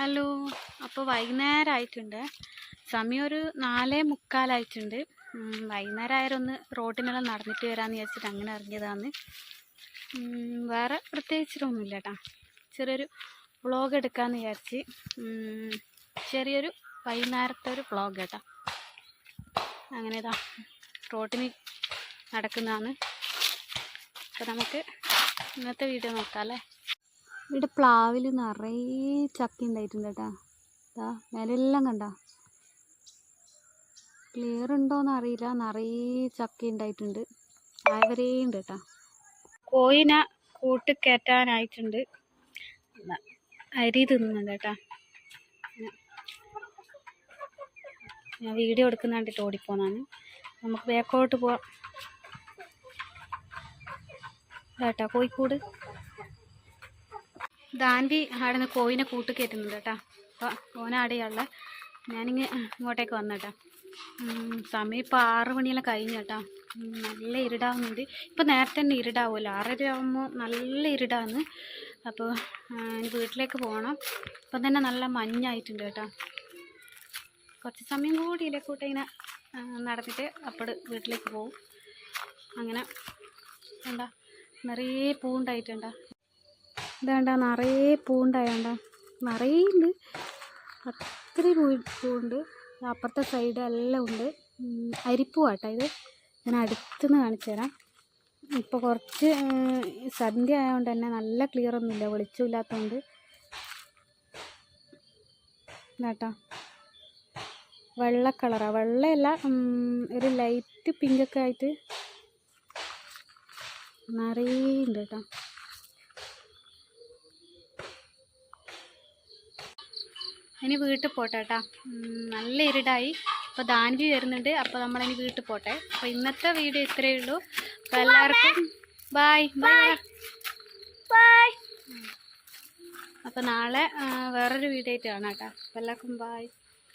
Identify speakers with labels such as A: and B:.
A: Hello അപ്പോൾ വൈകുന്നേരം ആയിട്ടുണ്ട് സമയം ഒരു നാലേ മുക്കാലായിട്ടുണ്ട്. വൈകുന്നേരം ആയാലൊന്ന് റോട്ടിനെല്ലാം നടന്നിട്ട് വരാമെന്ന് വിചാരിച്ചിട്ട് അങ്ങനെ ഇറങ്ങിയതാണ് വേറെ പ്രത്യേകിച്ചിട്ടൊന്നുമില്ല കേട്ടോ ചെറിയൊരു വ്ളോഗ് എടുക്കാമെന്ന് വിചാരിച്ച്. ചെറിയൊരു വൈകുന്നേരത്തെ ഒരു വ്ളോഗ് കേട്ടോ അങ്ങനെ ഇതാ റോട്ടിന് നടക്കുന്നതാണ്. അപ്പോൾ നമുക്ക് ഇന്നത്തെ വീഡിയോ നോക്കാം അല്ലേ ഇവിടെ പ്ലാവിൽ നിറയെ ചക്ക ഉണ്ടായിട്ടുണ്ട് കേട്ടാ. മേലെല്ലാം കണ്ട. ക്ലിയർ ഉണ്ടോന്ന് അറിയില്ല. നിറയെ ചക്ക ഉണ്ടായിട്ടുണ്ട്. ആയവരേ ഉണ്ട് കേട്ടാ. കോയിനെ കൂട്ട് കയറ്റാനായിട്ടുണ്ട് അരി തിന്നുന്നുണ്ട് കേട്ടാ. ഞാൻ വീഡിയോ എടുക്കുന്ന കണ്ടിട്ട് ഓടിപ്പോന്നാണ്. നമുക്ക് ബാക്കോട്ട് പോവാം. കേട്ടോ കോഴിക്കോട്. ദാൻവി അവിടെ കോയിനെ കൂട്ട് കയറ്റുന്നുണ്ട് കേട്ടോ. അപ്പോൾ ഓനാടെയുള്ള ഞാനിങ്ങ് ഇങ്ങോട്ടേക്ക് വന്നു കേട്ടോ സമയം ഇപ്പോൾ ആറ് മണിയെല്ലാം കഴിഞ്ഞു കേട്ടോ. നല്ല ഇരുടാവുന്നുണ്ട് ഇപ്പോൾ നേരത്തെ തന്നെ ഇരുടാവുമല്ലോ. ആറര ആകുമ്പോൾ നല്ല ഇരുടാന്ന്. അപ്പോൾ വീട്ടിലേക്ക് പോകണം ഇപ്പം തന്നെ നല്ല മഞ്ഞായിട്ടുണ്ട് കേട്ടോ. കുറച്ച് സമയം കൂടി ഇലക്കൂട്ട് ഇങ്ങനെ നടന്നിട്ട് അപ്പോൾ വീട്ടിലേക്ക് പോകും അങ്ങനെ എന്താ നിറയെ പൂണ്ടായിട്ടുണ്ടോ ഇതാണ്ട നിറയെ പൂണ്ടായോണ്ട നിറയെ ഉണ്ട് അത്രയും പൂ പൂവുണ്ട്. അപ്പുറത്തെ സൈഡ് എല്ലാം ഉണ്ട്. അരിപ്പൂവാട്ടോ ഇത്. ഞാൻ അടുത്തുനിന്ന് കാണിച്ചു തരാം. ഇപ്പോൾ കുറച്ച് സന്ധ്യ ആയതുകൊണ്ട് തന്നെ നല്ല ക്ലിയർ ഒന്നുമില്ല വെളിച്ചമില്ലാത്തതുകൊണ്ട് ഇതാട്ടോ. വെള്ള കളറാണ് വെള്ളയല്ല ഒരു ലൈറ്റ് പിങ്കൊക്കെ ആയിട്ട് നിറയെ ഉണ്ട് കേട്ടോ. ഇനി വീട്ടിൽ പോട്ടെ കേട്ടോ. നല്ല ഇരുടായി. അപ്പോൾ ദാൻവി വരുന്നുണ്ട്. അപ്പോൾ നമ്മളിനി വീട്ടിൽ പോട്ടെ. അപ്പോൾ ഇന്നത്തെ വീഡിയോ ഇത്രയേ ഉള്ളൂ. അപ്പോൾ എല്ലാവർക്കും ബായ് ബായ് അപ്പോൾ നാളെ വേറൊരു വീഡിയോ ആയിട്ട് കാണാം കേട്ടോ. അപ്പോൾ എല്ലാവർക്കും ബായ്